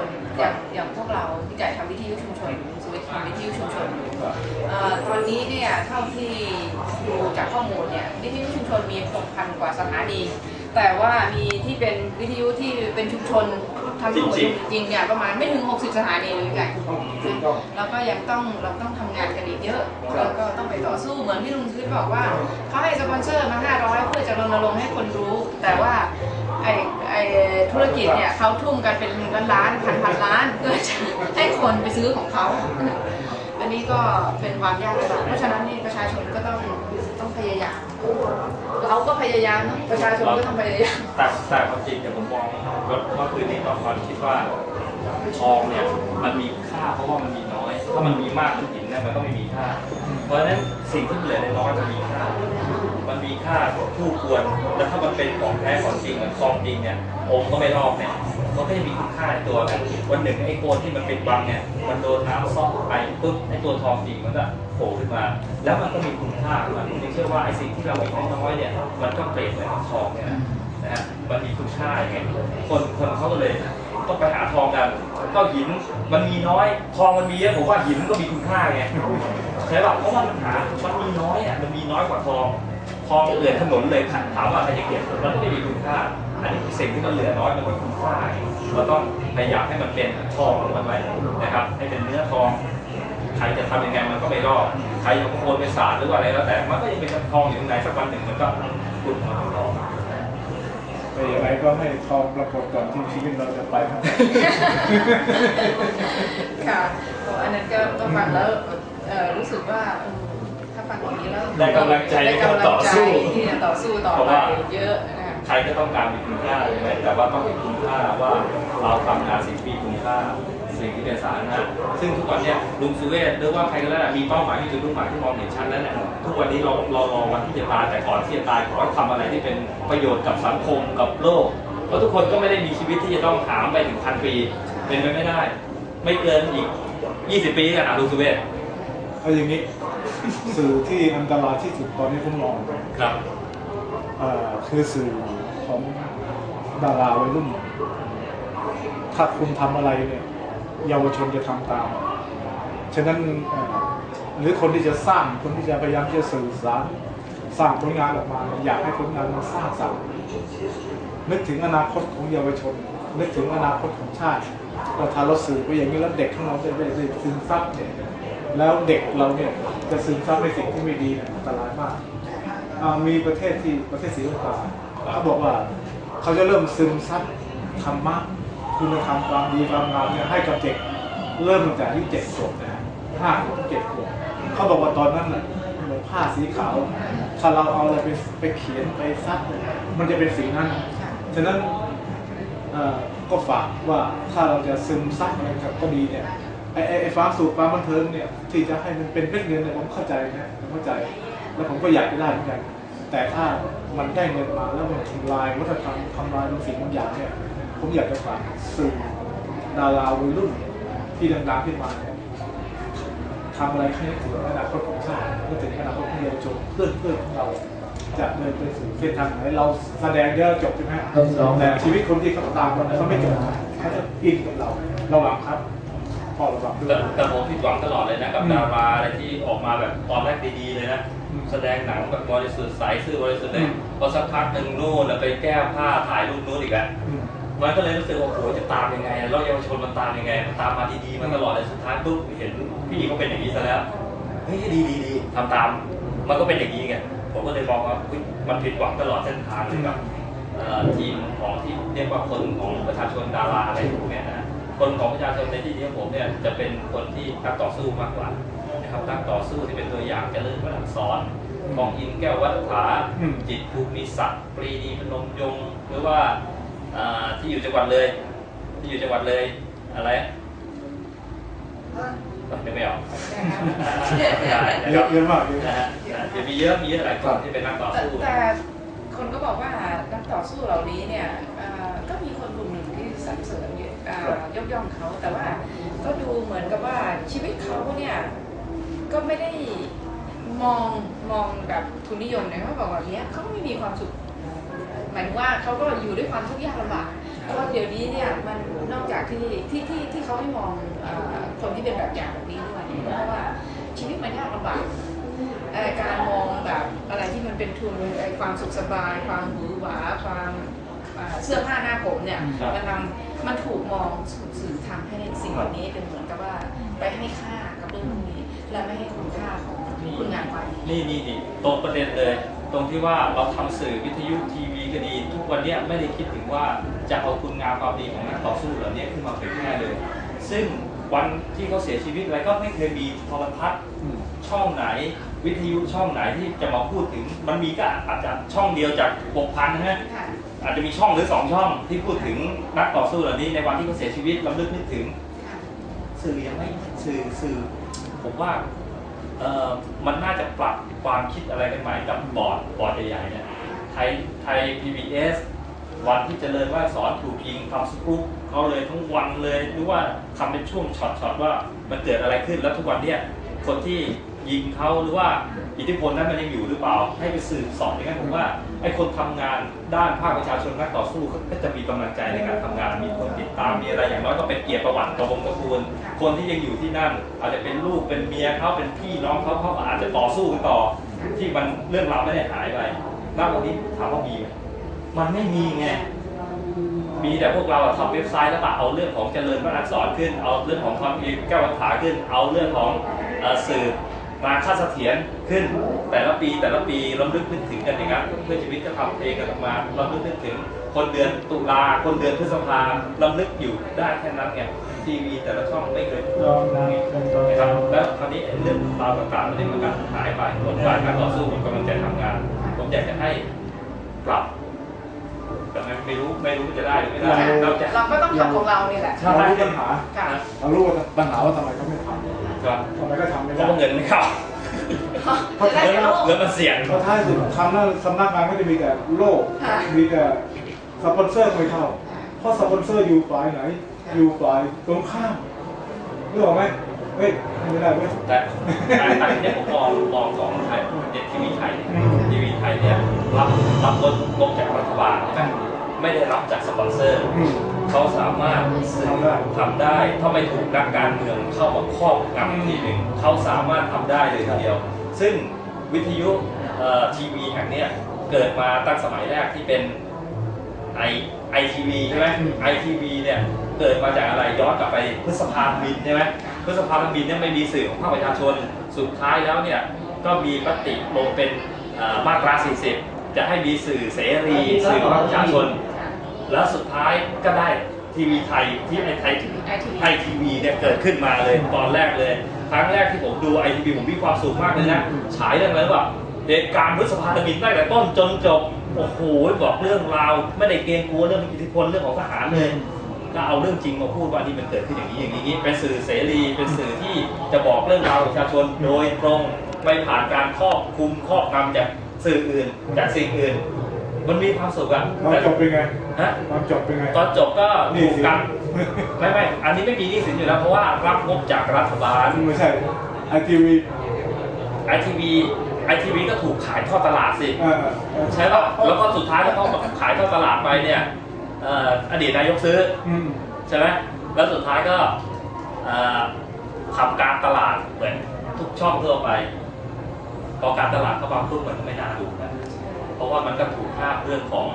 นอย่างอย่างพวกเราที่จ่ทำวิทยุชุมชนสวิตทำวิทยุชุมชนตอนนี้เนี่ยเท่าที่ดูจากข้อมูลเนี่ยวิทยุชุมชนมี 6,000 กว่าสถานี แต่ว่ามีที่เป็นวิทยุที่เป็นชุมชนทำทั้งหมดจริงจริงๆเนี่ยประมาณไม่ถึง 60 สถานีเลยกันแล้วก็ยังต้องเราต้องทำงานกันอีกเยอะแล้วก็ต้องไปต่อสู้เหมือนที่ลุงชีวิตบอกว่าเขาให้สปอนเซอร์มา 500 เพื่อจะรณรงค์ให้คนรู้ แต่ว่า ไอ้ไอธุรกิจเนี่ยเขาทุ่มกันเป็นล้านล้านพันพันล้านเพื่อจะให้คนไปซื้อของเขาอันนี้ก็เป็นความยากลำบากเพราะฉะนั้นนี่ประชาชนก็ต้องต้องพยายามเราก็พยายามนะประชาชนก็ต้องพยายามแต่แต่ความจริงเนี่ยผมมองก็ก็คือที่ต่อความคิดว่าทองเนี่ยมันมีค่าเพราะว่ามันมีน้อย ถ้ามันมีมากขึ้นหินเนี่ยมันก็ไม่มีค่า เพราะฉะนั้นสิ่งที่เหลือในน้อยมันมีค่า มันมีค่าคู่ควรแล้วถ้ามันเป็นของแท้ของจริงเหมือนทองจริงเนี่ยองค์ก็ไม่ลอกเนี่ยมันก็จะมีคุณค่าในตัวกันวันหนึ่งไอ้โคนที่มันเป็นบังเนี่ยมันโดนน้ำซอกไปปุ๊บไอ้ตัวทองจริงมันก็โผล่ขึ้นมา แล้วมันก็มีคุณค่าขึ้นมาผมเชื่อว่าไอ้สิ่งที่เรามีน้อยๆเนี่ยมันก็เปรียบเหมือนกับทองเนี่ยนะฮะมันมีคุณค่าอย่างเงี้ยคนคนเขาก็เลยต้องไปหาทองกันก็หินมันมีน้อยทองมันมีเยอะผมว่าหินมันก็มีคุณค่าไงใช่ป่ะเพราะว่ามันหามันมีน้อยอะมันมีน้อยกว่าทอง ทองเหลือถนนเลยถามว่าใครจะเก็บมันไม่ได้มีคุณค่า อันนี้สิ่งที่มันเหลือน้อยมันมีคุณค่าเราต้องพยายามให้มันเป็นทองของมันไว้นะครับ ให้เป็นเนื้อทองใครจะทำยังไงมันก็ไม่รอดใครจะโอนไปศาลหรือว่าอะไรแล้วแต่มันก็ยังเป็นทองอยู่ข้างในสักวันหนึ่งมันก็หลุดมาเป็นทองแต่อย่างไรก็ให้ทองปรากฏก่อนที่ชีวิตเราจะไปครับค่ะอันนั้นก็ฟังแล้วรู้สึกว่า ถ้าฟังอย่างนี้แล้วได้กำลังใจในการต่อสู้ได้กำลังใจที่จะต่อสู้ต่อเพราะไปว่าเยอะนะคะใครก็ต้องการมีคุณค่าเลยไหมแต่ว่าต้องมีคุณค่าว่าเราทำงานสิ่งที่มีคุณค่าสิ่งที่เป็นสาธารณะซึ่งทุกวันเนี้ยลุงสุเวศหรือว่าใครก็แล้วแต่มีเป้าหมายที่จุดมุ่งหมายที่มองเห็นชัดแล้วเนี่ยทุกวันนี้เราเรารอวันที่จะตายแต่ก่อนที่จะตายขอให้ทำอะไรที่เป็นประโยชน์กับสังคมกับโลกเพราะทุกคนก็ไม่ได้มีชีวิตที่จะต้องหามไปถึงพันปี เป็นไปไม่ได้ ไม่เกินอีก 20 ปีกันอะลุงสุเวศเอาอย่างนี้ สื่อที่อันตรายที่สุดตอนนี้ผมมองครับเอ่อคือสื่อของดาราวัยรุ่น ถ้าคุณทำอะไรเนี่ยเยาวชนจะทำตาม ฉะนั้นเอ่อหรือคนที่จะสร้างคนที่จะพยายามที่จะสื่อสารสร้างผลงานออกมาเนี่ยอยากให้ผลงานมันสร้างสรรค์นึกถึงอนาคตของเยาวชน นึกถึงอนาคตของชาติเราถ้าเราสื่อไปอย่างนี้แล้วเด็กของเราจะได้ได้ซึมซับเนี่ยแล้วเด็กเราเนี่ย จะซึมซับในสิ่งที่ไม่ดีเนี่ยอันตรายมากอ่ามีประเทศที่ประเทศศรีลังกาเขาบอกว่าเขาจะเริ่มซึมซับธรรมะคุณธรรมความดีความงามเนี่ยให้กับเด็กเริ่มตั้งแต่อายุเจ็ดขวบนะฮะห้าขวบถึงเจ็ดขวบเขาบอกว่าตอนนั้นน่ะเหมือนผ้าสีขาว ถ้าเราเอาอะไรไปไปเขียนไปซัดเนี่ยมันจะเป็นสีนั้น ฉะนั้นเอ่อก็ฝากว่าถ้าเราจะซึมซับอะไรกับก็ดีเนี่ย ไอ้ไอ้ไอ้ความสุขความบันเทิงเนี่ยที่จะให้มันเป็นเม็ดเงินเนี่ยผมเข้าใจนะผมเข้าใจ แล้วผมก็อยากจะได้เหมือนกัน แต่ถ้ามันได้เงินมาแล้วมันทำลายวัฒนธรรมทำลายบางสิ่งบางอย่างเนี่ยผมอยากจะฝากสื่อดาราวัยรุ่นที่ดังๆขึ้นมาเนี่ยทำอะไรให้นึกถึงอนาคตของชาตินึกถึงอนาคตของเยาวชนเพื่อนเพื่อนของเราจะเดินไปสู่เส้นทางไหนเราแสดงเยอะจบใช่ไหมฮะแต่ชีวิตคนที่เขาตามเราเขาไม่จบเขาจะอินกับเราระวังครับ พอระวังด้วแต่ยแต่ผมผิดหวังตลอดเลยนะกับอืม ดาราอะไรที่ออกมาแบบตอนแรกดีๆเลยนะ อืม แสดงหนังแบบบริสุทธิ์ใสซื่อบริสุทธิ์เลยอืม พอสักพักหนึ่งนู่นน่ะไปแก้ผ้าถ่ายรูปนู้นอีกอะอืม มันก็เลยรู้สึกว่าโอ้โหจะตามยังไงแล้วเยาวชนมันตามยังไงมันตามมาดีๆมันตลอดเลยสุดท้ายปุ๊บเห็นพี่เขาเป็นอย่างนี้ซะแล้วเฮ้ยดีดีดีทำตาม มันก็เป็นอย่างนี้ไงผมก็เลยมองว่าอุ๊ยมันผิดหวังตลอดเส้นทางเลยกับเอ่อทีมของที่เรียกว่าคนของประชาชนดาราอะไรพวกเนี้ยนะ คนของประชาชนในที่นี้ของผมเนี่ยจะเป็นคนที่นักต่อสู้มากกว่านะครับนักต่อสู้ที่เป็นตัวอย่างเจะเริ่มอักษรของอินแก้ววัฒาอืมจิตภูมิศักดิ์ปรีดีพนมยงค์หรือว่าอ่าที่อยู่จังหวัดเลย ที่อยู่จังหวัดเลยอะไรนึกไม่ออกได้นะเยครัอะบเยอะมากเยอะนะฮะนะเดี๋ยวมีเยอะมีเยอะหลายคนที่เป็นนักต่อแต่สู้แต่คนก็บอกว่านักต่อสู้เหล่านี้เนี่ยเอ่อก็มีคนกลุ่มหนึ่งที่สรรเสริญเอ่อ ยกย่องเขาแต่ว่าก็ดูเหมือนกับว่าชีวิตเขาเนี่ยก็ไม่ได้มองมองแบบทุนนิยมเนี่ยเขาบอกว่าเนี้ยเขาไม่มีความสุขหมายถึงว่าเขาก็อยู่ด้วยความทุกข์ยากลำบากเพราะเดี๋ยวนี้เนี่ยมันนอกจากที่ที่ที่ที่เขาให้มองอคนที่เป็นแบบอย่างแบบนี้ด้วยเพราะว่าชีวิตมันยากลำบากการมองแบบอะไรที่มันเป็นทุนความสุขสบาย ความหวือหวาความ เอ่อเสื้อผ้าหน้าผมเนี่ยครับ มันทำมันถูกมองถูกสื่อทำให้สิ่งเหล่านี้เป็นเหมือนกับว่าไปให้ค่ากับเรื่องพวกนี้ และไม่ให้คุณค่าของคุณงานไปนี่นี่นี่ตรงประเด็นเลย ตรงที่ว่าเราทำสื่อวิทยุทีวีก็ดี ทุกวันเนี้ยไม่ได้คิดถึงว่าจะเอาคุณงามความดีของนักต่อสู้เหล่านี้ขึ้นมาเผยแพร่เลย ซึ่งวันที่เขาเสียชีวิตอะไรก็ไม่เคยมีโทรทัศน์ อืม ช่องไหนวิทยุช่องไหนที่จะมาพูดถึง มันมีก็อาจจะช่องเดียวจาก 6,000นะฮะค่ะ อาจจะมีช่องหรือสองช่องที่พูดถึงนักต่อสู้เหล่านี้ในวันที่เขาเสียชีวิตลำลึกนึกถึงค่ะสื่อยังไม่สื่อสื่อ ผมว่าเออมันน่าจะปรับความคิดอะไรกันใหม่กับบอร์ดบอร์ดใหญ่ๆเนี่ยไทยไทย PBS วันที่เจริญว่าสอนถูกยิงทำสกู๊ปเขาเลยทั้งวันเลยหรือว่าทำเป็นช่วงช็อตๆว่ามันเกิดอะไรขึ้นแล้วทุกวันเนี่ย คนที่ยิงเขาหรือว่าอิทธิพลนั้นมันยังอยู่หรือเปล่า ให้ไปสืบสอบอย่างนั้นผมว่าไอ้คนทำงานด้านภาคประชาชนนักต่อสู้ก็จะมีกำลังใจในการทำงานมีคนติดตามมีอะไรอย่างน้อยก็เป็นเกียรติประวัติกระวงตระกูลคนที่ยังอยู่ที่นั่น อาจจะเป็นลูกเป็นเมียเขาเป็นพี่น้องเขาเขาอาจจะต่อสู้กันต่อ ที่มันเรื่องราวไม่ได้หายไปณวันนี้ถามว่ามีไหมมันไม่มีไงมีแต่พวกเราทำเว็บไซต์แล้วก็เอาเรื่องของเจริญพระอักษรขึ้น เอาเรื่องของความพีแก้ววัฏฐาขึ้น เอาเรื่องของ สื่อมาค่าเสถียรขึ้นแต่ละปีแต่ละปีรำลึกนึกถึงกันอย่างนั้นเพื่อชีวิตก็ทำเพลงกันออกมารำลึกนึกถึงคนเดือนตุลาคนเดือนพฤษภารำลึกอยู่ได้แค่นั้นไงทีวีแต่ละช่องไม่เคยพูดลองนะเป็นตัวนะครับแล้วคราวนี้เรื่องราวต่างๆมันได้มันก็หายไปบทบาทการต่อสู้ผมกำลังใจทำงาน ผมอยากจะให้ปรับแต่ไม่รู้ไม่รู้จะได้หรือไม่ได้เราจะเราก็ต้องทำของเรานี่แหละใช่เรารู้ปัญหาค่ะเรารู้ว่าปัญหาว่าทำไมเขาไม่ท ครับำทำไมก็ทำไม่เพได้ราะว่าเงินไม่เข้าจะได้เงินรู้เงินมันเสี่ยงเพราะท้ายสุดทำแล้วสำนักงานก็จะมีแต่โลก ค่ะ มีแต่สปอนเซอร์ไม่เข้า เพราะสปอนเซอร์อยู่ฝ่ายไหน อยู่ฝ่ายตรงข้ามรู้ออกไหมเฮ้ยไม่ได้เว้ย แต่แต่แต่เนี่ยผมมองมองของไทยเด็ดทีวีไทยอืมทีวีไทยเนี่ยรับรับงบงบจากรัฐบาลไม่ ได้รับจากสปอนเซอร์ อืม เขาสามารถสื่อทำได้ ทำได้ ถ้าไม่ถูกนักการเมืองเข้ามาครอบงำทีหนึ่งเขาสามารถทำได้เลยทีเดียว ซึ่งวิทยุเอ่อทีวีแห่งเนี้ยเกิดมาตั้งสมัยแรกที่เป็นไอไอทีวีใช่ไหมอืม ไอทีวีเนี่ยเกิดมาจากอะไรย้อนกลับไปพฤษภาธมินใช่ไหมพฤษภาธมินเนี่ยไม่มีสื่อของภาคประชาชนสุดท้ายแล้วเนี่ยก็มีมติลงเป็นเอ่อมาตรา 40 จะให้มีสื่อเสรี สื่อของภาคประชาชน แล้วสุดท้ายก็ได้ทีวีไทยที่ไอไทย ITV ไอทีวีเนี่ยเกิดขึ้นมาเลยตอนแรกเลย ครั้งแรกที่ผมดูไอทีวีผมมีความสุขมากเลยนะฉายเรื่องอะไรวะเหตุการณ์พฤษภาธมินตั้งแต่ต้นจนจบโอ้โหบอกเรื่องราวไม่ได้เกรงกลัวเรื่องอิทธิพลเรื่องของทหารเลยก็เอาเรื่องจริงมาพูดว่านี่มันเกิดขึ้นอย่างนี้อย่างนี้เป็นสื่อเสรีเป็นสื่อที่จะบอกเรื่องราวของประชาชนโดยตรงไม่ผ่านการครอบคุมครอบงำจากสื่ออื่นจากสิ่งอื่น มันมีความสุขอะตอนแต่จบเป็นไงฮะตอนจบเป็นไง ตอนจบก็นี่ถูกสิกันไม่ไม่อันนี้ไม่มีหนี้สินอยู่แล้วเพราะว่ารับงบจากรัฐบาลไม่ใช่ไอทีวีไอทีวีไอทีวีก็ถูกขายทอดตลาดสิอ่าใช่ป่ะแล้วก็สุดท้ายแล้วเขาขายทอดตลาดไปเนี่ยเอ่ออดีตนายกซื้ออืมใช่ไหมแล้วสุดท้ายก็เอ่อทำการตลาดเหมือนทุกช่องทั่วไปพอการตลาดเข้ามาปุ๊บมันก็ไม่น่าดูนะ เพราะว่ามันก็ถูกห้ามเรื่องของ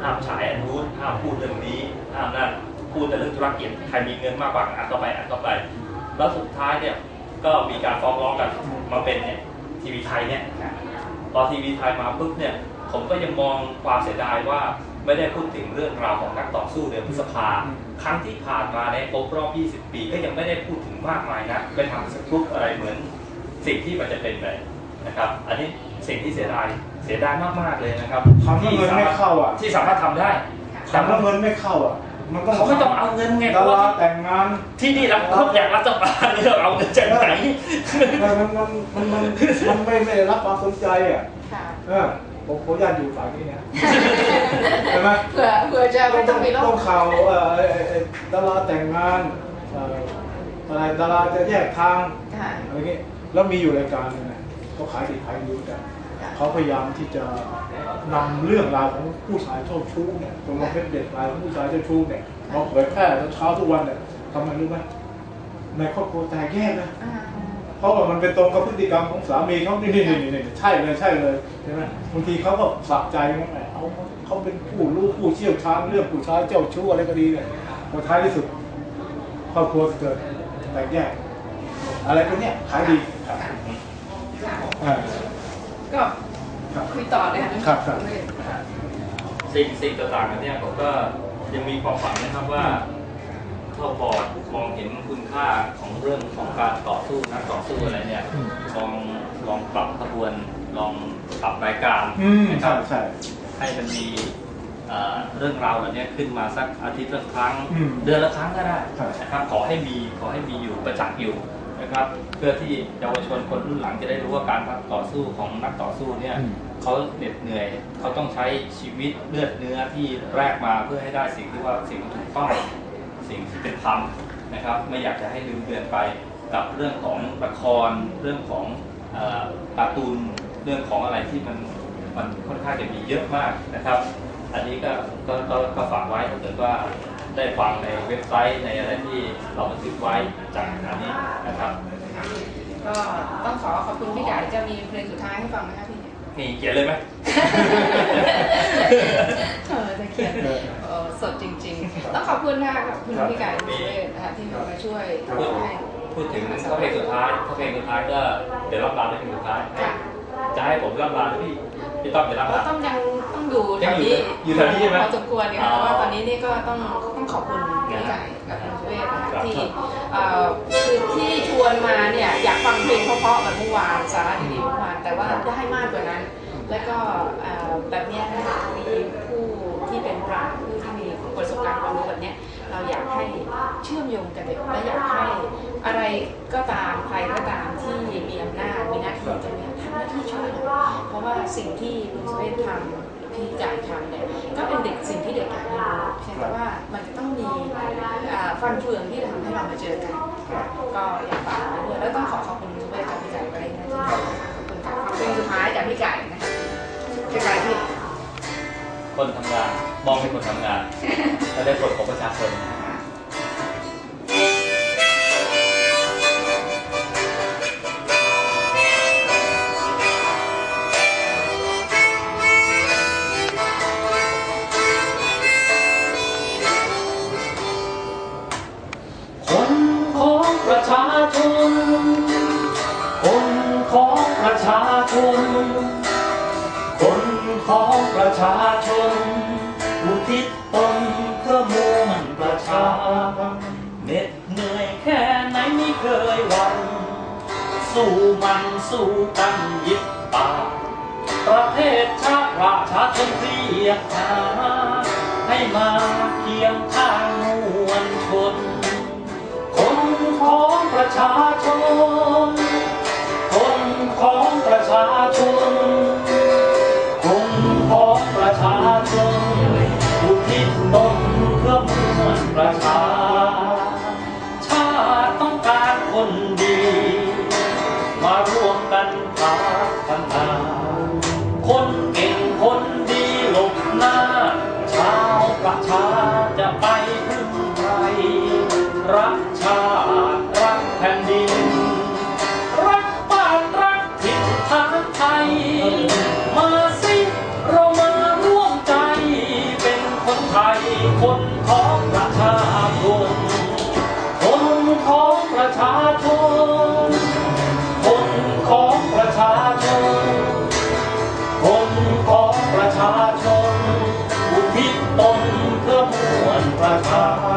ห้ามฉายอันนู้นห้ามพูดเรื่องนี้ห้ามนั่นพูดแต่เรื่องธุรกิจใครมีเงินมากกว่าอัดเข้าไปอัดเข้าไป แล้วสุดท้ายเนี่ยก็มีการฟ้องร้องกันมาเป็นเนี่ยทีวีไทยเนี่ยพอทีวีไทยมาปุ๊บเนี่ยผมก็ยังมองความเสียดายว่าไม่ได้พูดถึงเรื่องราวของนักต่อสู้เดือนพฤษภาครั้งที่ผ่านมาในครบรอบ 20 ปีก็ยังไม่ได้พูดถึงมากมายนะไปทำสกู๊ปอะไรเหมือนสิ่งที่มันจะเป็นไปนะครับ อันนี้ สิ่งที่เสียดายเสียดายมากๆเลยนะครับทำให้เงินไม่เข้าอะที่สามารถทำได้ทำแล้วเงินไม่เข้าอะมันต้องเขาไม่ต้องเอาเงินไงเพดาราะว่าราแต่งงานที่นี่เราเขาอยากรัฐบาลเนี่ยเอาเงินจากไหนมันมันมันมันมันมันไม่ไม่ได้รับความสนใจอะค่ะเออผมขออนุญาตอยู่ฝ่ายนี้เนี่ยใช่ไหมเผื่อเผื่อจะต้ไม่องต้องมีโรต้คองข่าวเอ่อไอ้ไอ้ไอ้ดาราแต่งงานเอ่ออะไรดาราจะแยกทางค่ะอะไรเงี้ยแล้วมีอยู่รายการหนึงนะเขาขายดีขายดีเหมือนกัน เขาพยายามที่จะนำเรื่องราวของผู้ชายเจ้าชู้เนี่ยตรงมาเป็นเด็กรายของผู้ชายเจ้าชู้เนี่ยมาเผยแพร่เช้าทุกวันเนี่ยทำไมรู้ไหมในครอบครัวแตกแยกนะอ่าเพราะว่ามันเป็นตรงกับพฤติกรรมของสามีเขานี่นี่นี่นี่ใช่เลยใช่เลยใช่ไหมบางทีเขาก็สะใจนะแหมเอาเขาเป็นผู้รู้ผู้เชี่ยวชาญเรื่องผู้ชายเจ้าชู้อะไรก็ดีเนี่ยพอท้ายที่สุดครอบครัวเกิดแตกแยกอะไรพวกเนี้ยขายดีครับอ่า ก็ครับคุยต่อเลยค่ะครับครับ สิ่งสิ่งต่างๆอันเนี้ยผมก็ยังมีความฝันนะครับว่าถ้าบอร์ดมองเห็นคุณค่าของเรื่องของการต่อสู้นักต่อสู้อะไรเนี่ยอืมลองลองปรับขบวนลองปรับรายการอืมนะครัใช่บใช่ ให้มันมีเอ่อเรื่องราวแบบเนี้ยขึ้นมาสักอาทิตย์ละครั้ง อืมเดือนละครั้งก็ได้ครับ นะครับขอให้มีขอให้มีอยู่ประจักษ์อยู่ นะครับ เพื่อที่เยาวชนคนรุ่นหลังจะได้รู้ว่าการต่อสู้ของนักต่อสู้เนี่ยอืมเขาเหน็ดเหนื่อยเขาต้องใช้ชีวิตเลือดเนื้อที่แรกมาเพื่อให้ได้สิ่งที่ว่าสิ่งที่ถูกต้องสิ่งที่เป็นธรรมนะครับ ไม่อยากจะให้ลืมเลือนไปกับเรื่องของละครเรื่องของเอ่อการ์ตูนเรื่องของอะไรที่มันมันค่อนข้างจะมีเยอะมากนะครับ อันนี้ก็ก็ก็ก็ฝากไว้ถ้าเกิดว่า ได้ฟังในเว็บไซต์ในอะไรที่เราบันทึกไว้จากอันนี้นะครับ ก็ต้องขอขอบคุณพี่ไก่จะมีเพลงสุดท้ายให้ฟังไหมคะพี่นี่เขียนเลยไหมเออจะเขียนเออสดจริงๆ ต้องขอบคุณนะคะขอบคุณพี่ไก่บุญเวศนะคะที่มาช่วยพูดให้พูดถึงข้อเพลงสุดท้ายข้อเพลงสุดท้ายก็เดี๋ยวรับลาด้วยเพลงสุดท้ายค่ะจะให้ผมรับลาหรือพี่พี่ต้อมจะรับก็ลาต้องยังต้ องอยู่แถวนี้อยู่แถวนี้ใช่ไหมพอสมควรเนี่ยอ๋อเพราะว่าตอนนี้นี่ก็ต้องต้องขอบคุณพี่ไก่กับคุณเวศนะคะครับที่เอ่อคือที่ชวนมาเนี่ยอยากฟังเพลงเพราะๆเหมือนเมื่อวานสาระดีๆเมื่อวานแต่ว่าได้มากกว่านั้น แล้วก็เอ่อแบบเนี้ยนะคะมีผู้ที่เป็นปราชญ์ผู้ที่มีประสบการณ์ความรู้แบบเนี้ยเราอยากให้เชื่อมโยงกันเด็กและอยากให้อะไรก็ตามใครก็ตามที่มีอำนาจมีหน้าที่ตรงเนี้ย ที่ช่วยเพราะว่าสิ่งที่ลุงสเวททำพี่จ่ายทำเนี่ยก็เป็นเด็กสิ่งที่เด็กอยากเรียนรู้เพียงแต่ว่ามันจะต้องมีฟันเฟืองที่ทำให้เรามาเจอกัน ก็อยากฝากไว้ด้วยแล้วต้องขอขอบคุณลุงสเวทกับพี่ไก่ไว้นะที่ขอบคุณค่ะเพลงสุดท้ายจากพี่ไก่นะคะพี่ไก่พี่คนทำงานมองเป็นคนทำงานและได้ผลของประชาชนคน สู้มันสู้กันยิบปากประเทศชาติประชาชนเรียกหาให้มาเคียงข้างมวลชน คนของประชาชน คนของประชาชน ทิ